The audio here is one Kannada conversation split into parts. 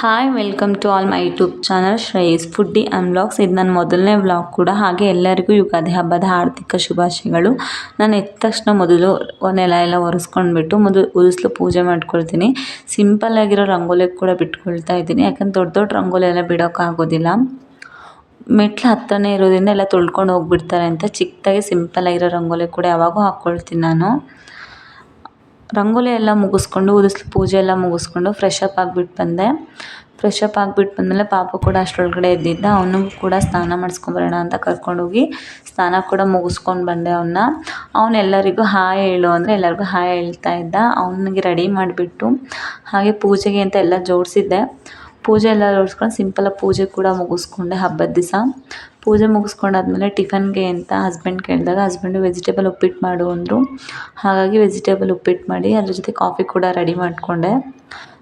Hi welcome to all my YouTube channel Shreyas foodie and ಇದು ನನ್ನ ಮೊದಲನೇ ಬ್ಲಾಗ್ ಕೂಡ. ಹಾಗೆ ಎಲ್ಲರಿಗೂ ಯುಗಾದಿ ಹಬ್ಬದ ಆರ್ಥಿಕ ಶುಭಾಶಯಗಳು. ನಾನು ಎದ್ದ ತಕ್ಷಣ ಮೊದಲು ನೆಲ ಎಲ್ಲ ಒರೆಸ್ಕೊಂಡ್ಬಿಟ್ಟು ಮೊದಲು ಉರಿಸ್ಲು ಪೂಜೆ ಮಾಡ್ಕೊಳ್ತೀನಿ. ಸಿಂಪಲ್ ಆಗಿರೋ ರಂಗೋಲಿ ಕೂಡ ಬಿಟ್ಕೊಳ್ತಾ ಇದ್ದೀನಿ. ಯಾಕಂದ್ರೆ ದೊಡ್ಡ ದೊಡ್ಡ ರಂಗೋಲಿ ಎಲ್ಲ ಬಿಡೋಕ್ಕಾಗೋದಿಲ್ಲ. ಮೆಟ್ಲು ಹತ್ರನೇ ಇರೋದ್ರಿಂದ ಎಲ್ಲ ತೊಳ್ಕೊಂಡು ಹೋಗ್ಬಿಡ್ತಾರೆ ಅಂತ ಚಿಕ್ಕದಾಗಿ ಸಿಂಪಲ್ ಆಗಿರೋ ರಂಗೋಲಿ ಕೂಡ ಯಾವಾಗೂ ಹಾಕ್ಕೊಳ್ತೀನಿ ನಾನು. ರಂಗೋಲಿ ಎಲ್ಲ ಮುಗಿಸ್ಕೊಂಡು, ಉದಿಸ್ಲು, ಪೂಜೆ ಎಲ್ಲ ಮುಗಿಸ್ಕೊಂಡು ಫ್ರೆಶ್ ಅಪ್ ಆಗಿಬಿಟ್ಟು ಬಂದೆ. ಫ್ರೆಶ್ ಅಪ್ ಆಗ್ಬಿಟ್ಟು ಬಂದಮೇಲೆ ಪಾಪು ಕೂಡ ಅಷ್ಟರೊಳಗಡೆ ಇದ್ದಿದ್ದ ಅವನು ಕೂಡ ಸ್ನಾನ ಮಾಡಿಸ್ಕೊಂಬರೋಣ ಅಂತ ಕರ್ಕೊಂಡೋಗಿ ಸ್ನಾನ ಕೂಡ ಮುಗಿಸ್ಕೊಂಡು ಬಂದೆ ಅವನ್ನ ಅವ್ನು ಎಲ್ಲರಿಗೂ ಹಾಯ್ ಹೇಳು ಅಂದರೆ ಎಲ್ಲರಿಗೂ ಹಾಯ್ ಹೇಳ್ತಾ ಇದ್ದ. ಅವನಿಗೆ ರೆಡಿ ಮಾಡಿಬಿಟ್ಟು ಹಾಗೆ ಪೂಜೆಗೆ ಅಂತ ಎಲ್ಲ ಜೋಡಿಸಿದ್ದೆ. ಪೂಜೆ ಎಲ್ಲ ಜೋಡಿಸ್ಕೊಂಡು ಸಿಂಪಲ್ಲಾಗಿ ಪೂಜೆ ಕೂಡ ಮುಗಿಸ್ಕೊಂಡೆ ಹಬ್ಬದ ದಿವಸ. ಪೂಜೆ ಮುಗಿಸ್ಕೊಂಡಾದ್ಮೇಲೆ ಟಿಫನ್ಗೆ ಅಂತ ಹಸ್ಬೆಂಡ್ ಕೇಳಿದಾಗ, ಹಸ್ಬೆಂಡು ವೆಜಿಟೇಬಲ್ ಉಪ್ಪಿಟ್ಟು ಮಾಡು ಅಂದರು. ಹಾಗಾಗಿ ವೆಜಿಟೇಬಲ್ ಉಪ್ಪಿಟ್ಟು ಮಾಡಿ ಅದ್ರ ಜೊತೆ ಕಾಫಿ ಕೂಡ ರೆಡಿ ಮಾಡಿಕೊಂಡೆ.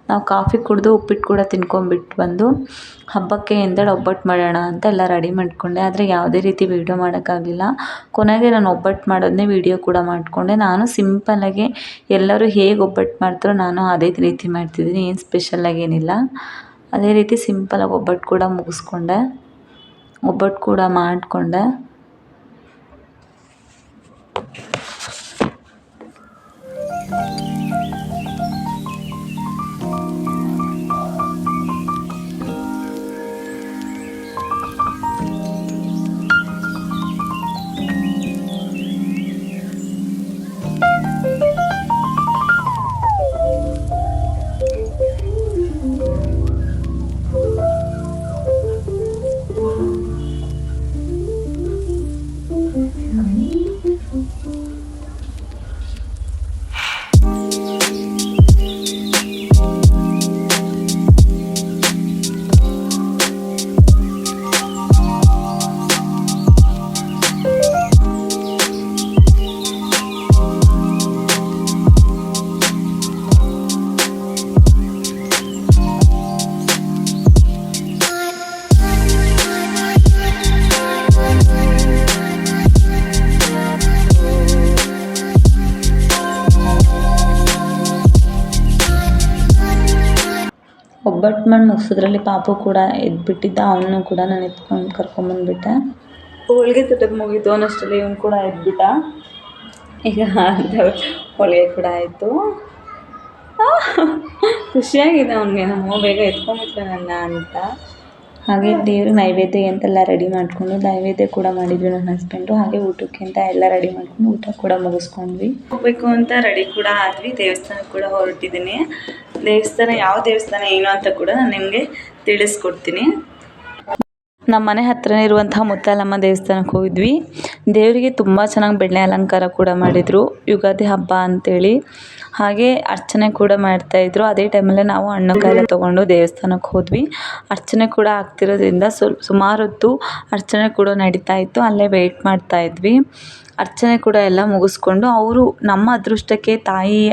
ನಾವು ಕಾಫಿ ಕುಡಿದು ಉಪ್ಪಿಟ್ಟು ಕೂಡ ತಿನ್ಕೊಂಬಿಟ್ಟು ಬಂದು ಹಬ್ಬಕ್ಕೆ ಎಂದೇಳಿ ಒಬ್ಬಟ್ಟು ಮಾಡೋಣ ಅಂತ ಎಲ್ಲ ರೆಡಿ ಮಾಡಿಕೊಂಡೆ. ಆದರೆ ಯಾವುದೇ ರೀತಿ ವೀಡಿಯೋ ಮಾಡೋಕ್ಕಾಗಲಿಲ್ಲ. ಕೊನೆಗೆ ನಾನು ಒಬ್ಬಟ್ಟು ಮಾಡೋದನ್ನೇ ವೀಡಿಯೋ ಕೂಡ ಮಾಡಿಕೊಂಡೆ. ನಾನು ಸಿಂಪಲ್ಲಾಗಿ ಎಲ್ಲರೂ ಹೇಗೆ ಒಬ್ಬಟ್ಟು ಮಾಡ್ತಾರೋ ನಾನು ಅದೇ ರೀತಿ ಮಾಡ್ತಿದ್ದೀನಿ. ಏನು ಸ್ಪೆಷಲ್ಲಾಗಿ ಏನಿಲ್ಲ. ಅದೇ ರೀತಿ ಸಿಂಪಲಾಗಿ ಒಬ್ಬಟ್ಟು ಕೂಡ ಮುಗಿಸ್ಕೊಂಡೆ. ಒಬ್ಬಟ್ಟು ಕೂಡ ಮಾಡಿಕೊಂಡೆ. ಒಬ್ಬಟ್ಟು ಮಾಡಿ ಮುಗಿಸೋದ್ರಲ್ಲಿ ಪಾಪು ಕೂಡ ಎದ್ಬಿಟ್ಟಿದ್ದ ಅವನು ಕೂಡ ನಾನು ಎತ್ಕೊಂಡು ಕರ್ಕೊಂಬಂದ್ಬಿಟ್ಟೆ ಹೋಳಿಗೆ ತಟ್ಟೋದು ಮುಗೀತು ಅನ್ನೋಷ್ಟರಲ್ಲಿ ಇವನು ಕೂಡ ಎದ್ಬಿಟ್ಟ. ಈಗ ಅಂತ ಹೋಳಿಗೆ ಕೂಡ ಆಯಿತು. ಖುಷಿಯಾಗಿದೆ ಅವನಿಗೆ ನಮ್ಮ ಬೇಗ ಎತ್ಕೊಂಡ್ಬಿಟ್ಲೆ ನನ್ನ ಅಂತ. ಹಾಗೆ ದೇವ್ರ ನೈವೇದ್ಯ ಅಂತೆಲ್ಲ ರೆಡಿ ಮಾಡಿಕೊಂಡು ನೈವೇದ್ಯ ಕೂಡ ಮಾಡಿದ್ವಿ ನನ್ನ ಹಸ್ಬೆಂಡು ಹಾಗೆ ಊಟಕ್ಕೆ ಅಂತ ಎಲ್ಲ ರೆಡಿ ಮಾಡ್ಕೊಂಡು ಊಟ ಕೂಡ ಮುಗಿಸ್ಕೊಂಡ್ವಿ. ಹೋಗ್ಬೇಕು ಅಂತ ರೆಡಿ ಕೂಡ ಆದ್ವಿ ದೇವಸ್ಥಾನಕ್ಕೆ ಕೂಡ ಹೊರಟಿದ್ದೀನಿ. ದೇವಸ್ಥಾನ, ಯಾವ ದೇವಸ್ಥಾನ ಏನು ಅಂತ ಕೂಡ ನಾನು ನಿಮಗೆ ತಿಳಿಸ್ಕೊಡ್ತೀನಿ. ನಮ್ಮ ಮನೆ ಹತ್ರನೇ ಇರುವಂತಹ ಮುತ್ತಾಲಮ್ಮ ದೇವಸ್ಥಾನಕ್ಕೆ ಹೋಗಿದ್ವಿ. ದೇವರಿಗೆ ತುಂಬ ಚೆನ್ನಾಗಿ ಬೆಣ್ಣೆ ಅಲಂಕಾರ ಕೂಡ ಮಾಡಿದರು. ಯುಗಾದಿ ಹಬ್ಬ ಅಂತೇಳಿ. ಹಾಗೆ ಅರ್ಚನೆ ಕೂಡ ಮಾಡ್ತಾಯಿದ್ರು ಅದೇ ಟೈಮಲ್ಲೇ ನಾವು ಹಣ್ಣು ಕಾಯಿಲೆ ತೊಗೊಂಡು ದೇವಸ್ಥಾನಕ್ಕೆ ಹೋದ್ವಿ. ಅರ್ಚನೆ ಕೂಡ ಆಗ್ತಿರೋದ್ರಿಂದ ಸುಮಾರು ಹೊತ್ತು ಅರ್ಚನೆ ಕೂಡ ನಡೀತಾ ಇತ್ತು. ಅಲ್ಲೇ ವೆಯ್ಟ್ ಮಾಡ್ತಾಯಿದ್ವಿ ಅರ್ಚನೆ ಕೂಡ ಎಲ್ಲ ಮುಗಿಸ್ಕೊಂಡು ಅವರು ನಮ್ಮ ಅದೃಷ್ಟಕ್ಕೆ ತಾಯಿ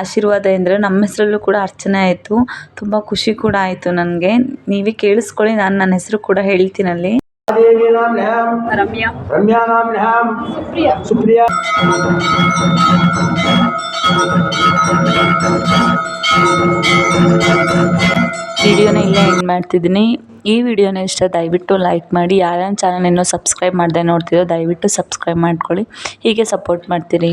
ಆಶೀರ್ವಾದ ಎಂದರೆ ನಮ್ಮ ಹೆಸರಲ್ಲೂ ಕೂಡ ಅರ್ಚನೆ ಆಯಿತು. ತುಂಬ ಖುಷಿ ಕೂಡ ಆಯಿತು ನನಗೆ. ನೀವೇ ಕೇಳಿಸ್ಕೊಳ್ಳಿ ನಾನು ನನ್ನ ಹೆಸರು ಕೂಡ ಹೇಳ್ತೀನಲ್ಲಿ ರಮ್ಯಾ. ಸುಪ್ರಿಯಾ. ವಿಡಿಯೋನ ಇಲ್ಲೇ ಎಂಡ್ ಮಾಡ್ತಿದ್ದೀನಿ. ಈ ವಿಡಿಯೋನ ಇಷ್ಟ ದಯವಿಟ್ಟು ಲೈಕ್ ಮಾಡಿ. ಯಾರ್ಯಾರ ಚಾನಲ್ ಇನ್ನೂ ಸಬ್ಸ್ಕ್ರೈಬ್ ಮಾಡ್ದೆ ನೋಡ್ತಿರೋ ದಯವಿಟ್ಟು ಸಬ್ಸ್ಕ್ರೈಬ್ ಮಾಡ್ಕೊಳ್ಳಿ. ಹೀಗೆ ಸಪೋರ್ಟ್ ಮಾಡ್ತೀರಿ.